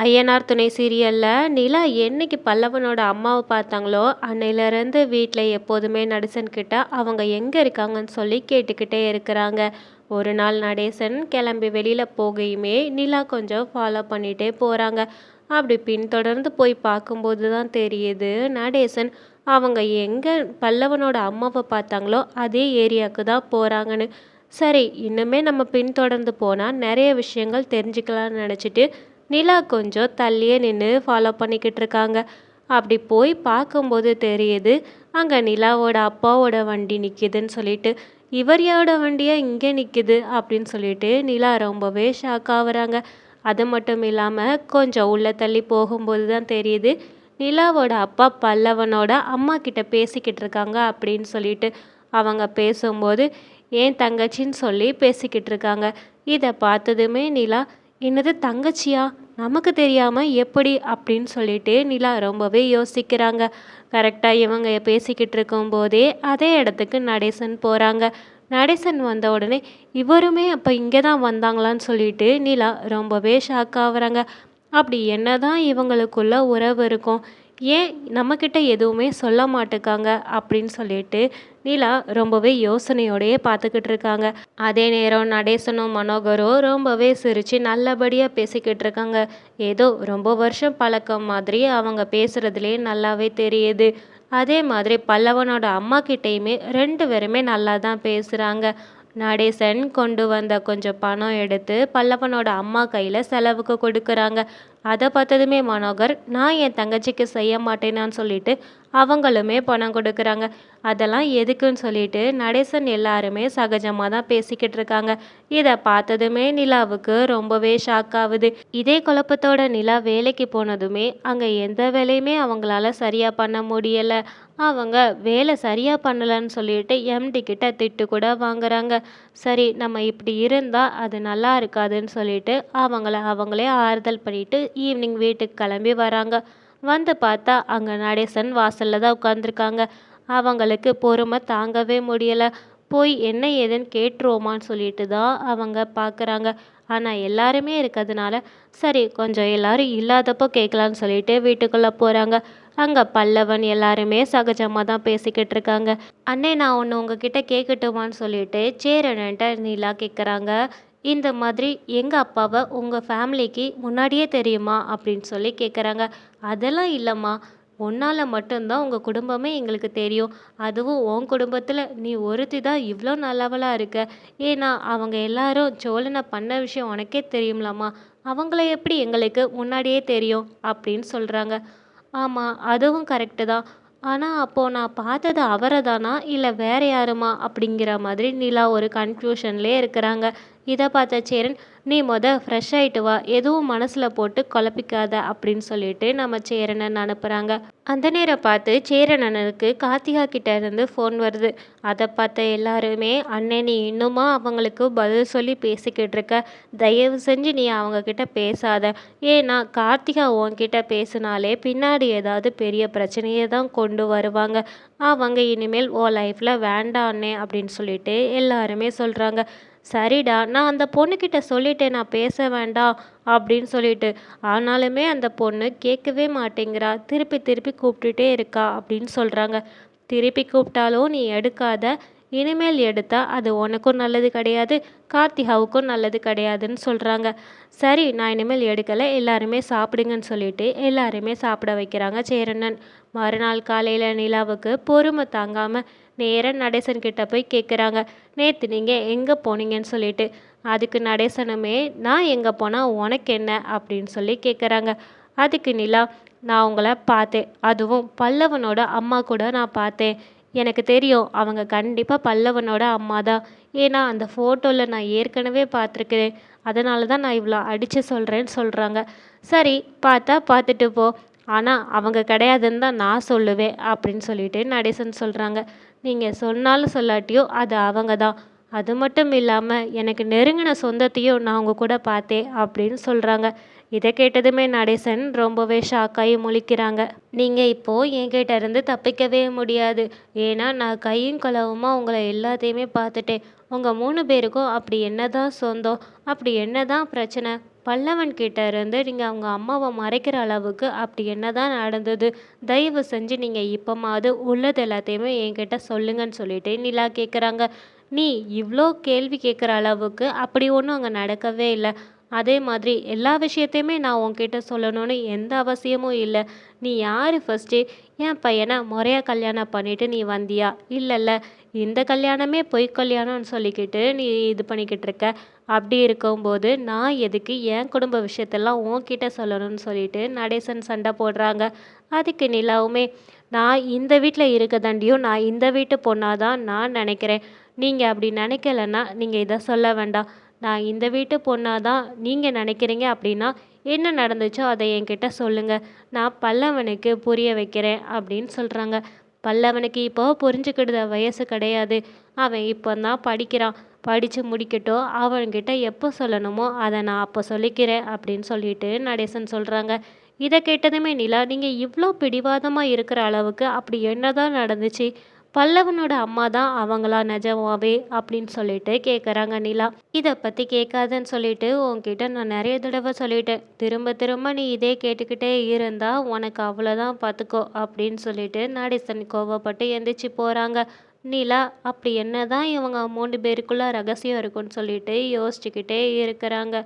ஐயனார் துணை சீரியலில் நிலா என்னைக்கு பல்லவனோட அம்மாவை பார்த்தாங்களோ அன்னையிலேருந்து வீட்டில் எப்போதுமே நடேசன் கிட்ட அவங்க எங்கே இருக்காங்கன்னு சொல்லி கேட்டுக்கிட்டே இருக்கிறாங்க. ஒரு நாள் நடேசன் கிளம்பி வெளியில் போகையுமே நிலா கொஞ்சம் ஃபாலோ பண்ணிகிட்டே போகிறாங்க அப்படி பின்தொடர்ந்து போய் பார்க்கும்போது தான் தெரியுது நடேசன் அவங்க எங்கே பல்லவனோட அம்மாவை பார்த்தாங்களோ அதே ஏரியாவுக்கு தான் போகிறாங்கன்னு சரி இன்னுமே நம்ம பின்தொடர்ந்து போனால் நிறைய விஷயங்கள் தெரிஞ்சுக்கலாம்னு நினச்சிட்டு நிலா கொஞ்சம் தள்ளியே நின்று ஃபாலோ பண்ணிக்கிட்டு இருக்காங்க. அப்படி போய் பார்க்கும்போது தெரியுது அங்கே நிலாவோட அப்பாவோட வண்டி நிற்கிதுன்னு சொல்லிட்டு இவர் யாரோட வண்டியாக இங்கே நிற்கிது அப்படின்னு சொல்லிட்டு நிலா ரொம்பவே ஷாக் ஆகுறாங்க. அது மட்டும் இல்லாமல் கொஞ்சம் உள்ளே தள்ளி போகும்போது தான் தெரியுது நிலாவோட அப்பா பல்லவனோட அம்மா கிட்ட பேசிக்கிட்டு இருக்காங்க அப்படின்னு சொல்லிட்டு அவங்க பேசும்போது ஏன் தங்கச்சின்னு சொல்லி பேசிக்கிட்டு இருக்காங்க. இதை பார்த்ததுமே நிலா என்னது தங்கச்சியா? நமக்கு தெரியாமல் எப்படி அப்படின்னு சொல்லிட்டு நிலா ரொம்பவே யோசிக்கிறாங்க. கரெக்டாக இவங்க பேசிக்கிட்டு இருக்கும்போதே அதே இடத்துக்கு நடேசன் போகிறாங்க நடேசன் வந்த உடனே இவருமே அப்போ இங்கே தான் வந்தாங்களான்னு சொல்லிட்டு நிலா ரொம்பவே ஷாக் ஆகுறாங்க. அப்படி என்ன தான் இவங்களுக்குள்ள உறவு இருக்கும். ஏன் நம்மக்கிட்ட எதுவுமே சொல்ல மாட்டேக்காங்க அப்படின்னு சொல்லிட்டு நிலா ரொம்பவே யோசனையோடையே பார்த்துக்கிட்டு இருக்காங்க. அதே நேரம் நடேசனும் மனோகரும் ரொம்பவே சிரித்து நல்லபடியாக பேசிக்கிட்டு இருக்காங்க. ஏதோ ரொம்ப வருஷம் பழக்கம் மாதிரி அவங்க பேசுகிறதுலே நல்லாவே தெரியுது. அதே மாதிரி பல்லவனோட அம்மா கிட்டேயுமே ரெண்டு பேருமே நல்லா தான் பேசுகிறாங்க நடேசன் கொண்டு வந்த கொஞ்சம் பணம் எடுத்து பல்லவனோட அம்மா கையில் செலவுக்கு கொடுக்குறாங்க. அதை பார்த்ததுமே மனோகர் நான் என் தங்கச்சிக்கு செய்ய மாட்டேனான்னு சொல்லிட்டு அவங்களுமே பணம் கொடுக்குறாங்க. அதெல்லாம் எதுக்குன்னு சொல்லிட்டு நடேசன் எல்லாருமே சகஜமாக தான் பேசிக்கிட்டு இருக்காங்க. இதை பார்த்ததுமே நிலாவுக்கு ரொம்பவே ஷாக் ஆகுது. இதே குழப்பத்தோட நிலா வேலைக்கு போனதுமே அங்கே எந்த வேலையுமே அவங்களால சரியாக பண்ண முடியலை. அவங்க வேலை சரியாக பண்ணலன்னு சொல்லிட்டு எம்டி கிட்ட திட்டு கூட வாங்குறாங்க. சரி நம்ம இப்படி இருந்தால் அது நல்லா இருக்காதுன்னு சொல்லிட்டு அவங்கள அவங்களே ஆறுதல் பண்ணிட்டு ஈவினிங் வீட்டுக்கு கிளம்பி வராங்க. வந்து பார்த்தா அங்கே நடேசன் வாசலில் தான் உட்காந்துருக்காங்க அவங்களுக்கு பொறுமை தாங்கவே முடியலை. போய் என்ன ஏதுன்னு கேட்டுருவோமான்னு சொல்லிட்டு தான் அவங்க பார்க்குறாங்க. ஆனால் எல்லாருமே இருக்கிறதுனால சரி கொஞ்சம் எல்லாரும் இல்லாதப்போ கேட்கலான்னு சொல்லிட்டு வீட்டுக்குள்ளே போகிறாங்க அங்கே பல்லவன் எல்லாருமே சகஜமாக தான் பேசிக்கிட்டு இருக்காங்க. அண்ணே நான் ஒன்று உங்ககிட்ட கேட்கட்டுமான்னு சொல்லிட்டு சேரன்ட்ட நீலா கேட்குறாங்க. இந்த மாதிரி எங்கள் அப்பாவை உங்கள் ஃபேமிலிக்கு முன்னாடியே தெரியுமா அப்படின்னு சொல்லி கேட்குறாங்க அதெல்லாம் இல்லைம்மா. உன்னால் மட்டும்தான் உங்கள் குடும்பமே எங்களுக்கு தெரியும். அதுவும் உன் குடும்பத்தில் நீ ஒருத்தி தான் இவ்வளோ நல்லவளாக இருக்க. ஏன்னா அவங்க எல்லாரும் சோழனை பண்ண விஷயம் உனக்கே தெரியும்லாமா அவங்கள எப்படி எங்களுக்கு முன்னாடியே தெரியும் அப்படின்னு சொல்கிறாங்க ஆமாம் அதுவும் கரெக்டு தான். ஆனால் அப்போது நான் பார்த்தது அவரை தானா இல்லை வேறு யாருமா? அப்படிங்கிற மாதிரி நிலா ஒரு கன்ஃப்யூஷன்லேயே இருக்கிறாங்க. இதை பார்த்த சேரன் நீ மொத ஃப்ரெஷ் ஆகிட்டு வா எதுவும் மனசில் போட்டு குழப்பிக்காத அப்படின்னு சொல்லிட்டு நம்ம சேரனன் அனுப்புகிறாங்க அந்த நேரம் பார்த்து சேரனனுக்கு கார்த்திகா கிட்ட இருந்து ஃபோன் வருது. அதை பார்த்த எல்லாருமே அண்ணே நீ இன்னுமா அவங்களுக்கு பதில் சொல்லி பேசிக்கிட்டு இருக்க? தயவு செஞ்சு நீ அவங்கக்கிட்ட பேசாத. ஏன்னா கார்த்திகா உன்கிட்ட பேசினாலே பின்னாடி ஏதாவது பெரிய பிரச்சனையை தான் கொண்டு வருவாங்க. அவங்க இனிமேல் ஓ லைஃப்பில் வேண்டாண்ணே அப்படின்னு சொல்லிட்டு எல்லாருமே சொல்கிறாங்க சரிடா நான் அந்த பொண்ணுக்கிட்ட சொல்லிட்டேன் நான் பேச வேண்டாம் அப்படின்னு சொல்லிட்டு. ஆனாலுமே அந்த பொண்ணு கேட்கவே மாட்டேங்கிறா. திருப்பி திருப்பி கூப்பிட்டுட்டே இருக்கா அப்படின்னு சொல்கிறாங்க திருப்பி கூப்பிட்டாலும் நீ எடுக்காத. இனிமேல் எடுத்தால் அது உனக்கும் நல்லது கிடையாது கார்த்திகாவுக்கும் நல்லது கிடையாதுன்னு சொல்கிறாங்க சரி நான் இனிமேல் எடுக்கலை. எல்லாருமே சாப்பிடுங்கன்னு சொல்லிட்டு எல்லாருமே சாப்பிட வைக்கிறாங்க சேரண்ணன். மறுநாள் காலையில் நிலாவுக்கு பொறுமை தாங்காமல் நேராக நடேசன் கிட்ட போய் கேட்குறாங்க நேற்று நீங்கள் எங்கே போனீங்கன்னு சொல்லிட்டு அதுக்கு நடேசனுமே நான் எங்கே போனால் உனக்கு என்ன? அப்படின்னு சொல்லி கேட்குறாங்க அதுக்கு நிலா நான் உங்களை பார்த்தேன். அதுவும் பல்லவனோட அம்மா கூட நான் பார்த்தேன். எனக்கு தெரியும் அவங்க கண்டிப்பாக பல்லவனோட அம்மா தான். ஏன்னா அந்த ஃபோட்டோவில் நான் ஏற்கனவே பார்த்துருக்கிறேன். அதனால தான் நான் இவ்வளோ அடித்து சொல்கிறேன்னு சொல்கிறாங்க சரி பார்த்தா பார்த்துட்டு போ. ஆனால் அவங்க கிடையாதுன்னு தான் நான் சொல்லுவேன் அப்படின்னு சொல்லிட்டு நடேசன் சொல்கிறாங்க நீங்கள் சொன்னாலும் சொல்லாட்டியோ அது அவங்க தான் அது மட்டும் இல்லாமல் எனக்கு நெருங்கின சொந்தத்தையும் நான் உங்கள் கூட பார்த்தேன் அப்படின்னு சொல்கிறாங்க இதை கேட்டதுமே நடேசன் ரொம்பவே ஷாக்காகி முழிக்கிறாங்க. நீங்கள் இப்போது என்கிட்ட இருந்து தப்பிக்கவே முடியாது. ஏன்னா நான் கையும் களவுமாக உங்களை எல்லாத்தையுமே பார்த்துட்டேன். உங்கள் மூணு பேருக்கும் அப்படி என்ன தான் சொந்தம்? அப்படி என்ன தான் பிரச்சனை? பல்லவன் கிட்ட இருந்து நீங்கள் அவங்க அம்மாவை மறைக்கிற அளவுக்கு அப்படி என்னதான் நடந்தது? தயவு செஞ்சு நீங்கள் இப்போமாவது உள்ளது எல்லாத்தையுமே என்கிட்ட சொல்லுங்கன்னு சொல்லிட்டு நிலா கேட்குறாங்க நீ இவ்வளோ கேள்வி கேட்குற அளவுக்கு அப்படி ஒன்றும் அங்கே நடக்கவே இல்லை. அதே மாதிரி எல்லா விஷயத்தையுமே நான் உன்கிட்ட சொல்லணும்னு எந்த அவசியமும் இல்லை. நீ யார் ஃபஸ்ட்டு என் பையனை முறையாக கல்யாணம் பண்ணிவிட்டு நீ வந்தியா? இல்லைல்ல. இந்த கல்யாணமே பொய் கல்யாணம்னு சொல்லிக்கிட்டு நீ இது பண்ணிக்கிட்டு இருக்க. அப்படி இருக்கும்போது நான் எதுக்கு என் குடும்ப விஷயத்தெல்லாம் உன்கிட்ட சொல்லணும்னு சொல்லிட்டு நடேசன் சண்டை போடுறாங்க. அதுக்கு நிலாவுமே நான் இந்த வீட்டில் இருக்கதாண்டியும் நான் இந்த வீட்டு பொண்ணாக தான் நான் நினைக்கிறேன். நீங்கள் அப்படி நினைக்கலன்னா நீங்கள் இதை சொல்ல வேண்டாம். நான் இந்த வீட்டு பொண்ணாக தான் நீங்கள் நினைக்கிறீங்க அப்படின்னா என்ன நடந்துச்சோ அதை என்கிட்ட சொல்லுங்கள் நான் பல்லவனுக்கு புரிய வைக்கிறேன் அப்படின்னு சொல்கிறாங்க பல்லவனுக்கு இப்போ புரிஞ்சுக்கிடுத வயசு கிடையாது. அவன் இப்போ தான் படிக்கிறான். படித்து முடிக்கட்டும். அவன்கிட்ட எப்போ சொல்லணுமோ அதை நான் அப்போ சொல்லிக்கிறேன் அப்படின்னு சொல்லிட்டு நடேசன் சொல்கிறாங்க இதை கேட்டதுமே நிலா நீங்கள் இவ்வளோ பிடிவாதமாக இருக்கிற அளவுக்கு அப்படி என்ன தான் நடந்துச்சு? பல்லவனோட அம்மா தான் அவங்களா நிஜமாவே அப்படின்னு சொல்லிட்டு கேட்குறாங்க நிலா. இதை பற்றி கேட்காதன்னு சொல்லிட்டு உன்கிட்ட நான் நிறைய தடவை சொல்லிட்டேன். திரும்ப திரும்ப நீ இதே கேட்டுக்கிட்டே இருந்தா உனக்கு அவ்வளோதான் பார்த்துக்கோ அப்படின்னு சொல்லிட்டு நடேசன் கோவப்பட்டு எந்திரிச்சு போகிறாங்க நிலா அப்படி என்ன தான் இவங்க மூணு பேருக்குள்ள ரகசியம் இருக்குன்னு சொல்லிட்டு யோசிச்சுக்கிட்டே இருக்கிறாங்க.